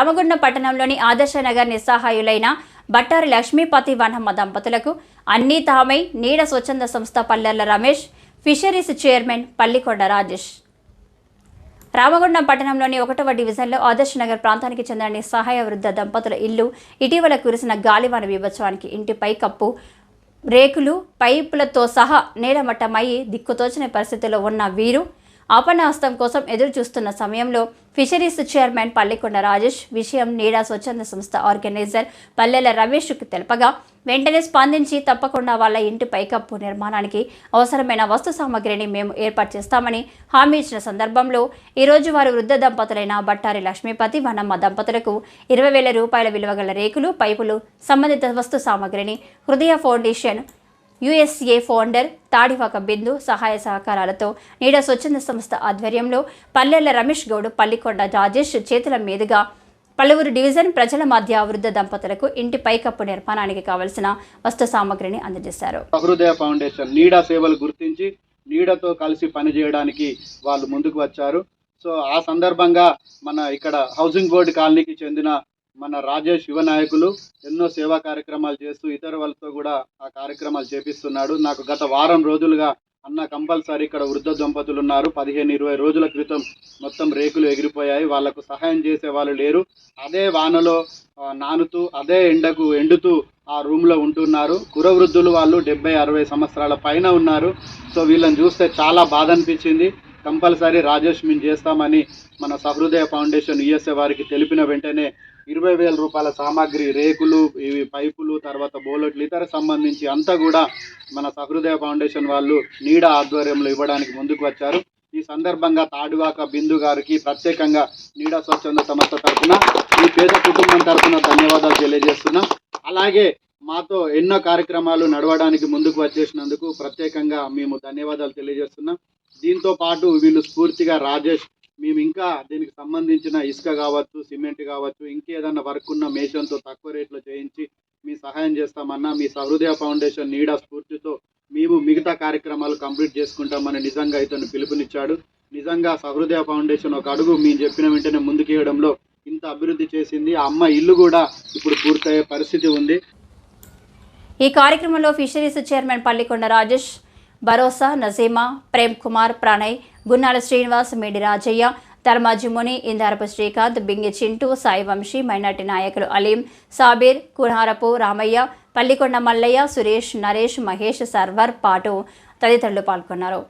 రామగుండం పట్టణంలోని ఆదర్శనగర్ నిస్సహాయులైన బట్టారి లక్ష్మీపతి వనమ్మ దంపతులకు అన్నీ తామై నీడ స్వచ్ఛంద సంస్థ పల్లెర్ల రమేష్ ఫిషరీస్ చైర్మన్ పల్లికొండ రాజేష్. రామగుండం పట్టణంలోని ఒకటవ డివిజన్లో ఆదర్శ్ నగర్ ప్రాంతానికి చెందిన నిస్సహాయ వృద్ధ దంపతుల ఇల్లు ఇటీవల కురిసిన గాలివాన బీభత్సవానికి ఇంటిపై కప్పు రేకులు పైపులతో సహా నేలమట్టమయ్యి దిక్కుతోచిన పరిస్థితిలో ఉన్న వీరు ఆపన్నాస్తం కోసం ఎదురు చూస్తున్న సమయంలో ఫిషరీస్ చైర్మన్ పల్లికొండ రాజేష్ విషయం నీడా స్వచ్ఛంద సంస్థ ఆర్గనైజర్ పల్లెల రమేష్కు తెలపగా వెంటనే స్పందించి తప్పకుండా వాళ్ళ ఇంటి పైకప్పు నిర్మాణానికి అవసరమైన వస్తు సామాగ్రిని మేము ఏర్పాటు చేస్తామని హామీ ఇచ్చిన సందర్భంలో ఈరోజు వారి వృద్ధ దంపతులైన బట్టారి లక్ష్మీపతి వనమ్మ దంపతులకు ఇరవై వేల రూపాయల విలువ గల రేకులు పైపులు సంబంధిత వస్తు సామాగ్రిని Hrudaya foundation USA founder Tadivaka Bindu సహాయ సహకారాలతో నీడ స్వచ్ఛంద సంస్థ ఆధ్వర్యంలో పల్లెల రమేష్ గౌడ్ పల్లికొండ రాజేష్ చేతుల మీదుగా పలువురు డివిజన్ ప్రజల మధ్య వృద్ధ దంపతులకు ఇంటి పైకప్పు నిర్మాణానికి కావలసిన వస్తు సామగ్రిని అందజేశారు. సహృదయ ఫౌండేషన్ నీడా సేవలు గుర్తించి నీడతో కలిసి పనిచేయడానికి వాళ్ళు ముందుకు వచ్చారు. సో ఆ సందర్భంగా మన ఇక్కడ హౌసింగ్ బోర్డు కాలనీకి చెందిన మన రాజేష్ యువ నాయకులు ఎన్నో సేవా కార్యక్రమాలు చేస్తూ ఇతర వాళ్ళతో కూడా ఆ కార్యక్రమాలు చేపిస్తున్నాడు. నాకు గత వారం రోజులుగా అన్న కంపల్సరీ ఇక్కడ వృద్ధ దంపతులు ఉన్నారు. పదిహేను ఇరవై రోజుల క్రితం మొత్తం రేకులు ఎగిరిపోయాయి. వాళ్ళకు సహాయం చేసే వాళ్ళు లేరు. అదే వానలో నానుతూ అదే ఎండకు ఎండుతూ ఆ రూమ్లో ఉంటున్నారు. కురవృద్ధులు వాళ్ళు డెబ్బై అరవై సంవత్సరాల పైన ఉన్నారు. సో వీళ్ళని చూస్తే చాలా బాధ అనిపించింది. కంపల్సరీ రాజేష్ మేము చేస్తామని మన సహృదయ ఫౌండేషన్ యుఎస్ఏ వారికి తెలిపిన వెంటనే ఇరవై వేల రూపాయల సామాగ్రి రేకులు ఇవి పైపులు తర్వాత బోలెట్లు ఇతర సంబంధించి అంతా కూడా మన సహృదయ ఫౌండేషన్ వాళ్ళు నీడ ఆధ్వర్యంలో ఇవ్వడానికి ముందుకు వచ్చారు. ఈ సందర్భంగా తాడువాక బిందు గారికి ప్రత్యేకంగా నీడ స్వచ్ఛంద సంస్థ తరఫున ఈ పేద కుటుంబం తరఫున ధన్యవాదాలు తెలియజేస్తున్నాం. అలాగే మాతో ఎన్నో కార్యక్రమాలు నడవడానికి ముందుకు వచ్చేసినందుకు ప్రత్యేకంగా మేము ధన్యవాదాలు తెలియజేస్తున్నాం. దీంతో పాటు వీళ్ళు స్ఫూర్తిగా రాజేష్ మేము ఇంకా దీనికి సంబంధించిన ఇసుక కావచ్చు సిమెంట్ కావచ్చు ఇంకేదన్నా వర్క్ ఉన్న మేషన్తో తక్కువ రేట్లో చేయించి మీ సహాయం చేస్తామన్నా మీ సహృదయ ఫౌండేషన్ నీడా స్ఫూర్తితో మేము మిగతా కార్యక్రమాలు కంప్లీట్ చేసుకుంటామని నిజంగా ఇతను పిలుపునిచ్చాడు. నిజంగా సహృదయ ఫౌండేషన్ ఒక అడుగు మేము చెప్పిన వెంటనే ముందుకేయడంలో ఇంత అభివృద్ధి చేసింది. ఆ అమ్మ ఇల్లు కూడా ఇప్పుడు పూర్తయ్యే పరిస్థితి ఉంది. ఈ కార్యక్రమంలో ఫిషరీస్ చైర్మన్ పల్లికొండ రాజేష్ భరోసా నజీమా ప్రేమ్ కుమార్ ప్రణయ్ గున్నాల శ్రీనివాస్ మేడి రాజయ్య ధర్మాజిముని ఇందారపు శ్రీకాంత్ బింగి చింటూ సాయి వంశీ మైనార్టీ నాయకులు అలీం సాబీర్ కుర్హారపు రామయ్య పల్లికొండ మల్లయ్య సురేష్ నరేష్ మహేష్ సర్వర్ పాటు తదితరులు పాల్గొన్నారు.